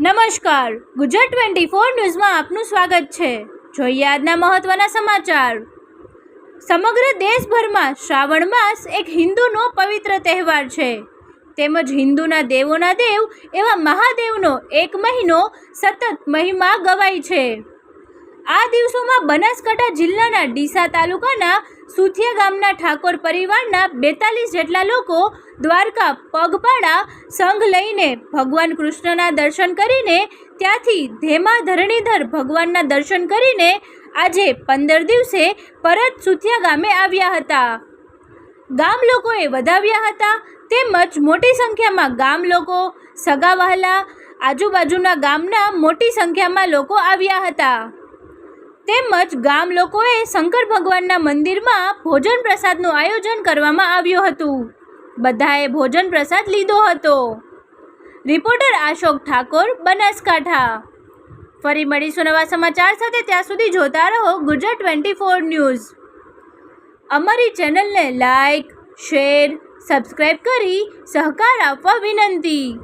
નમસ્કાર. Gujarat twenty four ન્યૂઝમાં આપનું સ્વાગત છે. જોઈએ આજના મહત્વના સમાચાર. સમગ્ર દેશભરમાં શ્રાવણ માસ એક હિન્દુનો પવિત્ર તહેવાર છે. તેમજ હિન્દુના દેવોના દેવ એવા મહાદેવનો એક મહિનો સતત મહિમા ગવાય છે. આ દિવસોમાં બનાસકાંઠા જિલ્લાના ડીસા તાલુકાના સુથિયા ગામના ઠાકોર પરિવારના બેતાલીસ જેટલા લોકો દ્વારકા પગપાળા સંઘ લઈને ભગવાન કૃષ્ણના દર્શન કરીને ત્યાંથી ધેમા ધરણીધર ભગવાનના દર્શન કરીને આજે પંદર દિવસે પરત સુથિયા ગામે આવ્યા હતા. ગામ લોકોએ વધાવ્યા હતા તેમજ મોટી સંખ્યામાં ગામ લોકો સગા વહાલા આજુબાજુના ગામના મોટી સંખ્યામાં લોકો આવ્યા હતા. તેમજ ગામ લોકોએ શંકર ભગવાનના મંદિરમાં ભોજન પ્રસાદનું આયોજન કરવામાં આવ્યું હતું. બધાએ ભોજન પ્રસાદ લીધો હતો. રિપોર્ટર અશોક ઠાકોર, બનાસકાંઠા. ફરી મળીશું નવા સમાચાર સાથે, ત્યાં સુધી જોતા રહો ગુજરાત ટ્વેન્ટી ફોર ન્યૂઝ. અમારી ચેનલને લાઈક, શેર સબસ્ક્રાઈબ કરી સહકાર આપવા વિનંતી.